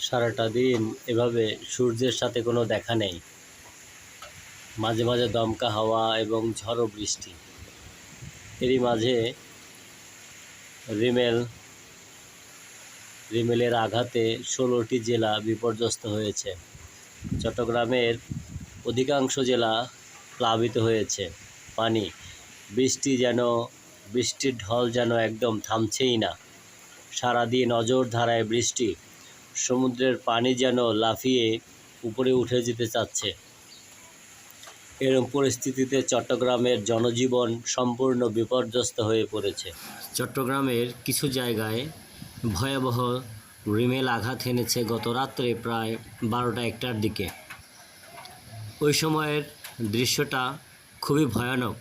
সারাটা দিন এভাবে সূর্যের সাথে কোনো দেখা নেই। মাঝে মাঝে দমকা হাওয়া এবং ঝড়ো বৃষ্টি। এরই মাঝে রিমেল, রিমেলের আঘাতে ষোলোটি জেলা বিপর্যস্ত হয়েছে। চট্টগ্রামের অধিকাংশ জেলা প্লাবিত হয়েছে। পানি, বৃষ্টি যেন, বৃষ্টির ঢল যেন একদম থামছেই না। সারাদিন অজর ধারায় বৃষ্টি। সমুদ্রের পানি যেন লাফিয়ে উপরে উঠে যেতে চাচ্ছে। এরকম পরিস্থিতিতে চট্টগ্রামের জনজীবন সম্পূর্ণ বিপর্যস্ত হয়ে পড়েছে। চট্টগ্রামের কিছু জায়গায় ভয়াবহ রিমেল আঘাত এনেছে গত রাত্রে প্রায় বারোটা একটার দিকে। ওই সময়ের দৃশ্যটা খুবই ভয়ানক।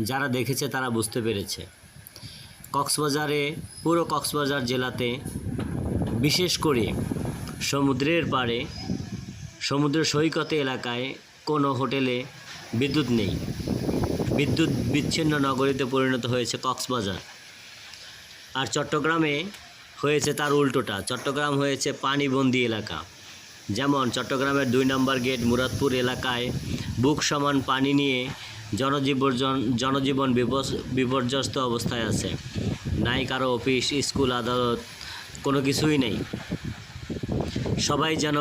যারা দেখেছে তারা বুঝতে পেরেছে। কক্সবাজারে, পুরো কক্সবাজার জেলাতে বিশেষ করে সমুদ্রের পাড়ে, সমুদ্র সৈকতে এলাকায় কোনো হোটেলে বিদ্যুৎ নেই। বিদ্যুৎ বিচ্ছিন্ন নগরীতে পরিণত হয়েছে কক্সবাজার। আর চট্টগ্রামে হয়েছে তার উল্টোটা। চট্টগ্রাম হয়েছে পানিবন্দি এলাকা। যেমন চট্টগ্রামের দুই নম্বর গেট মুরাদপুর এলাকায় বুক সমান পানি নিয়ে জনজীবন জনজীবন বিপর্যস্ত অবস্থায় আছে। নাই কারও অফিস, স্কুল, আদালত কোনো কিছুই নেই। সবাই যেন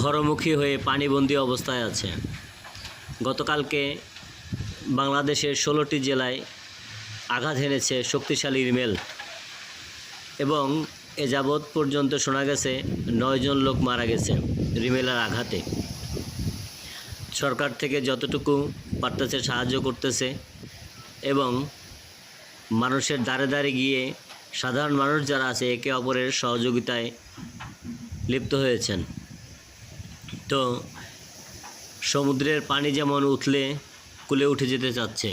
ঘরমুখী হয়ে পানিবন্দি অবস্থায় আছে। গতকালকে বাংলাদেশের ষোলোটি জেলায় আঘাত হেনেছে শক্তিশালী রিমেল এবং এ যাবৎ পর্যন্ত শোনা গেছে নয়জন লোক মারা গেছে রিমেলের আঘাতে। সরকার থেকে যতটুকু পারতেছে সাহায্য করতেছে এবং মানুষের দ্বারে দ্বারে গিয়ে সাধারণ মানুষ যারা আছে, একে অপরের সহযোগিতায় লিপ্ত হয়েছেন। তো সমুদ্রের পানি যেমন উঠলে কুলে উঠে যেতে চাচ্ছে,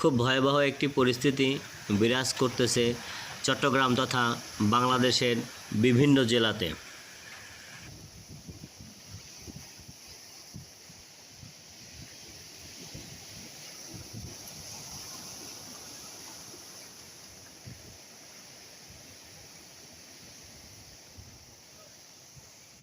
খুব ভয়াবহ একটি পরিস্থিতি বিরাজ করতেছে চট্টগ্রাম তথা বাংলাদেশের বিভিন্ন জেলাতে।